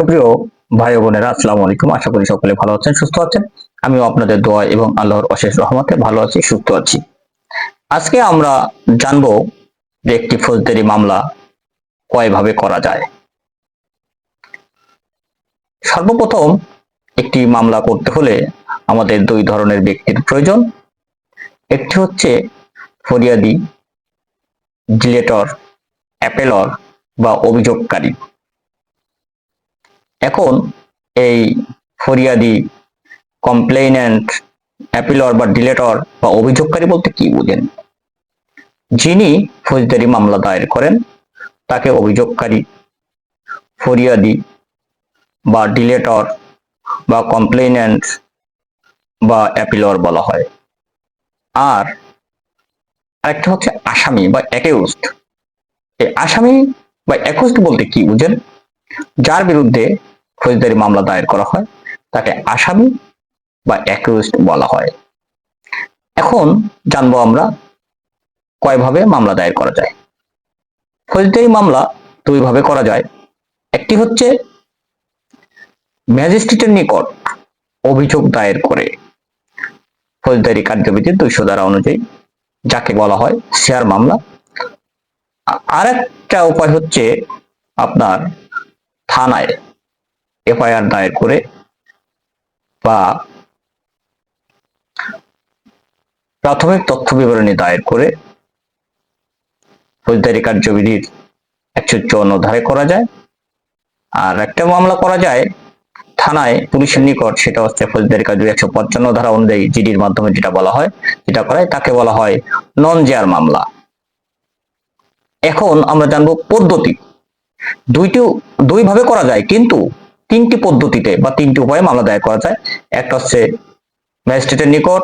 সুপ্রিয় ভাই বোনেরা, আসসালামু আলাইকুম। আশা করি সকলে ভালো আছেন, সুস্থ আছেন। আমিও আপনাদের দোয়া এবং আল্লাহর অশেষ রহমতে ভালো আছি, সুস্থ আছি। আজকে আমরা জানব যে একটি ফৌজদারি মামলা কয়ভাবে করা যায়। সর্বপ্রথম একটি মামলা করতে হলে আমাদের দুই ধরনের ব্যক্তির প্রয়োজন। একটি হচ্ছে ফরিয়াদি, ডিলেটর, অ্যাপেলর বা অভিযোগকারী। এখন এই ফরিয়াদি কমপ্লেনেন্ট অ্যাপিলর বা ডিলেটর বা অভিযোগকারী বলতে কি বুঝেন? যিনি ফৌজদারি মামলা দায়ের করেন, তাকে অভিযোগকারী, ফরিয়াদি বা ডিলেটর বা কমপ্লেইন্যান্ট বা অ্যাপিলর বলা হয়। আর আরেকটা হচ্ছে আসামি বা অ্যাকিউজড এই আসামি বা অ্যাকিউজড বলতে কি বুঝেন? যার বিরুদ্ধে ফৌজদারি মামলা দায়ের করা হয়, তাকে আসামি বা অ্যাকিউজড বলা হয়। এখন জানব আমরা কয়ভাবে মামলা দায়ের করা যায়। ফৌজদারি মামলা দুইভাবে করা যায়। একটি হচ্ছে, ম্যাজিস্ট্রেটের নিকট অভিযোগ দায়ের করে ফৌজদারি কার্যবিধির দুইশো ধারা অনুযায়ী, যাকে বলা হয় শেয়ার মামলা। আর একটা উপায় হচ্ছে আপনার থানায় এফআইআর দায়ের করে বা প্রাথমিক তথ্য বিবরণী দায়ের করে ফৌজদারি কার্যবিধির একশো চুয়ান্ন ধারে করা যায়। আর একটা মামলা করা যায় থানায় পুলিশের নিকট, সেটা হচ্ছে ফৌজদারি কার্য একশো পঞ্চান্ন ধারা অনুযায়ী জিডির মাধ্যমে যেটা বলা হয়, যেটা করায় তাকে বলা হয় নন জেয়ার মামলা। এখন আমরা জানব পদ্ধতি। দুইটি দুই ভাবে করা যায়, কিন্তু তিনটি পদ্ধতিতে বা তিনটি উপায়ে মামলা দায়ের করা যায়। একটা হচ্ছে ম্যাজিস্ট্রেটের নিকট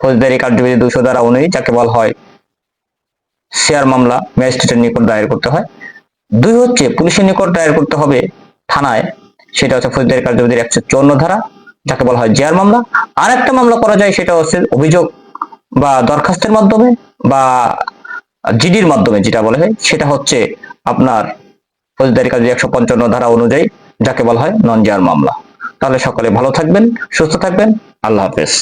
ফৌজদারি কার্যবিধি দুশো দ্বারা অনুযায়ী যাকে বলা হয় শেয়ার মামলা ম্যাজিস্ট্রেটের নিকট দায়ের করতে হয়। দুই হচ্ছে পুলিশের নিকট দায়ের করতে হবে থানায়, সেটা হচ্ছে ফৌজদারি কার্যবিধির একশো চুয়ান্ন ধারা, যাকে বলা হয় জেয়ার মামলা। আর একটা মামলা করা যায়, সেটা হচ্ছে অভিযোগ বা দরখাস্তের মাধ্যমে বা জিডির মাধ্যমে যেটা বলা হয়, সেটা হচ্ছে আপনার ফৌজদারি কাজে একশো পঞ্চান্ন ধারা অনুযায়ী যাকে বলা হয় নন জার মামলা। তাহলে সকলে ভালো থাকবেন সুস্থ থাকবেন আল্লাহ হাফেজ।